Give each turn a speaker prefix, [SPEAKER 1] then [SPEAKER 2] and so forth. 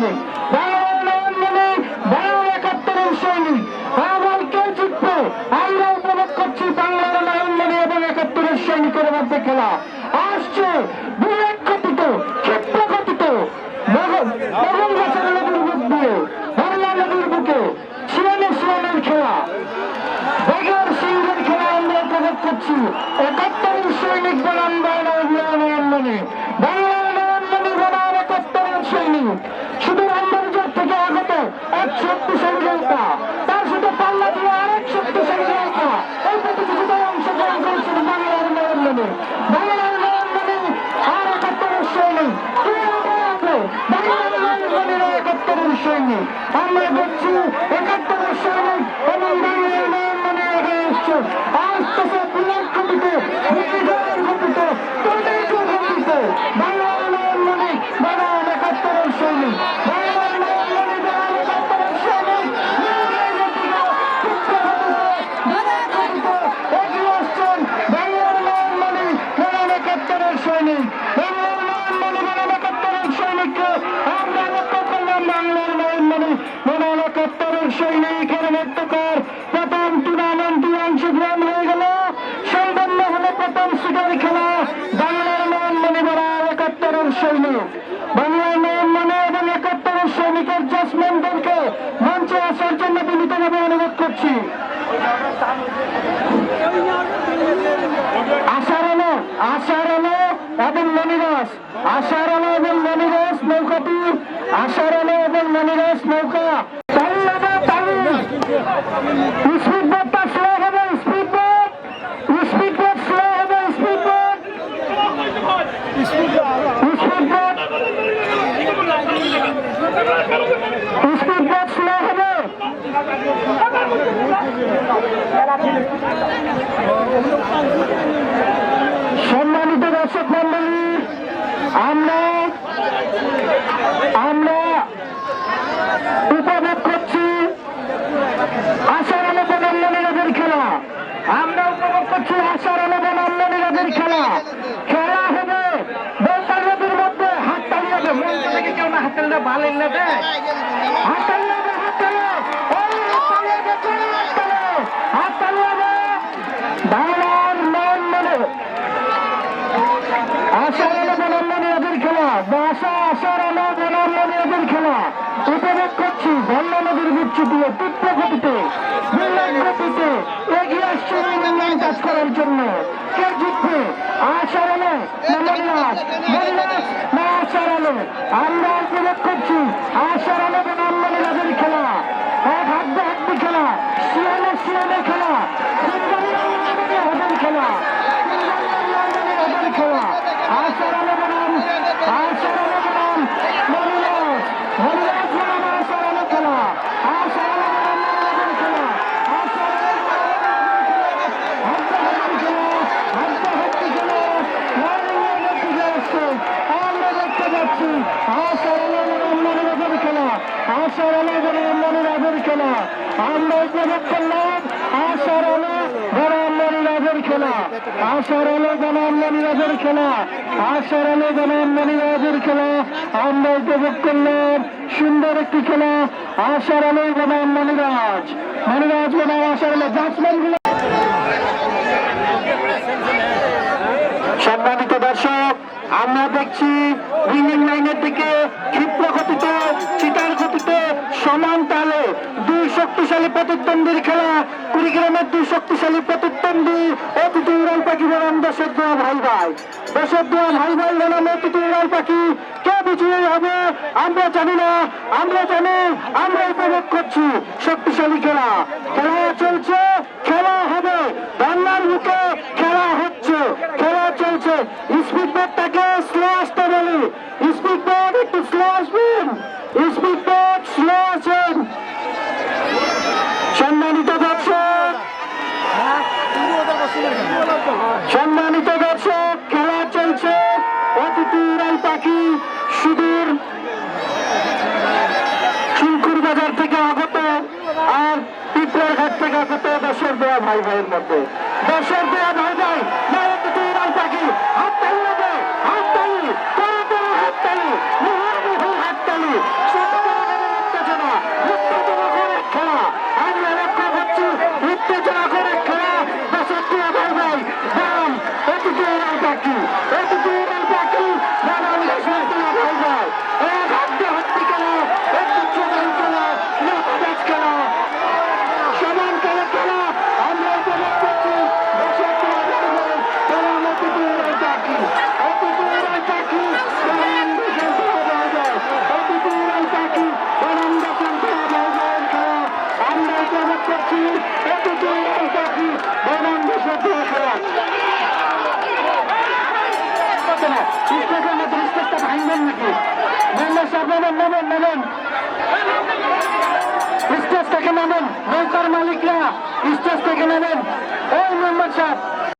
[SPEAKER 1] সৈনিক বাংলার আন্দোলনে বেড়ার একাত্তরের সৈনিক আমার কে জিতবে? আমরা উপভোগ করছি বাংলার আন্দোলনে এবং একাত্তরের সৈনিকের মধ্যে খেলা। আসছে বিরাট বাংলা করছি। একাত্তরের সৈনিক বনাম বাংলা অভিযানে বাংলা শক্তিশালী নৌকা। তার সাথে পাল্লা দিয়ে আরেক শক্তিশালী নৌকা। এই প্রতিযোগিতায় অংশগ্রহণ করেছিল বাংলার নয়নমণি বাংলার নয়নমণি আর একাত্তরের সৈনিক। আমরা দেখছি একাত্তরের সৈনিক এবং বাংলার গতিতে সৈনিক। বাংলার নয়নমণি এবং একাত্তরের সৈনিকের জাজমেন্টদেরকে মঞ্চে আসার জন্য বিনীতভাবে অনুরোধ করছি। আশার আলো আশার আলো এবং মনিরাস আশার আলো এবং মনিরাস নৌকাটি আশার আলো এবং মনিরাস নৌকা তালি হবে তালি স্পিড বোটটা স্লো হবে speed boat speed boat slow হবে speed boat speed boat speed boat slow হবে সম্মানিত দর্শক মন্ডলী আমরা আমরা উপভোগ করছি আশার আলো বনান্ননীরাজের খেলা। আমরা উপভোগ করছি আশার আলো খেলা খেলা। না হাত তালিটা ভালো না দেয় হাত তালি হবে। হাত তালি ওই হাত তালি হবে চলো হাত তালি হাত তালি হবে বাংলার নয়ন মনে ইংল্যান্ড কাজ করার জন্য। কে জিতবে? আশার আমরা উপভোগ করছি আশার আলো বনান্ননী নদীর খেলা এক হাড্ডে হাড্ডি খেলা শিয়ানে শিয়ানে খেলা হাড্ডি খেলা ওদের খেলা আশার আলো বনাম আশার আলো বনাম মনিরাজ মনিরাজ বনাম আশার আলো খেলা আশার আলো বনাম মনিরাজের খেলা আশার আলো হাড্ডা হাড্ডি খেলা হাড্ডা হাড্ডি খেলা মনিরাজের দিকে আসছে আমরা দেখতে আলো বনাম মনিরাজের খেলা। আশার আলো বনাম মনিরাজের খেলা। আমরা উপভোগ করলাম আশার আলো বনাম মনিরাজের খেলা। আশার আলো বনাম মনিরাজের খেলা। আশার আলো বনাম মনিরাজের খেলা। আমরা উপভোগ করলাম, সুন্দর একটি খেলা। আশার আলো বনাম মনিরাজ বনাম আশার আলো জাজমেন্টগুলো সম্মানিত দর্শক আমরা দেখছি উইনিং লাইনের দিকে ক্ষিপ্র গতিতে গতিতে সমান তালে দুই শক্তিশালী প্রতিদ্বন্দ্বীর খেলা। কুড়িগ্রামের দুই শক্তিশালী প্রতিদ্বন্দ্বী অতিথি উড়াল পাখি বনাম দশের ভাই দেশের দোয়া ভাই ভাই বনাম অতিথি উড়াল পাখি কে বিজয়ী হবে? আমরা জানি না। আমরা জানি, আমরা উপভোগ করছি শক্তিশালী খেলা। খেলা চলছে, খেলা হবে। বাংলার মুখে খেলা হচ্ছে, খেলা চলছে। স্পিড ব্যাটটাকে স্লো আসতে বলি। সম্মানিত দর্শক, খেলা চলছে। অতিথি রাই পাখি, সুদূর শিলকুর বাজার থেকে আগত আর পিপড়ার ঘাট থেকে আগত দশের দেয়া ভাই ভাইয়ের মধ্যে। দশের দেয়া ভাই ভাই অতিথি রাই পাখি, হাত দুর্নীতি দুর্নীতি আপনারা নেবেন নেবেন স্টেজ থেকে নেবেন নৌকার মালিকরা স্টেজ থেকে নেবেন ওই মেম্বার সাহেব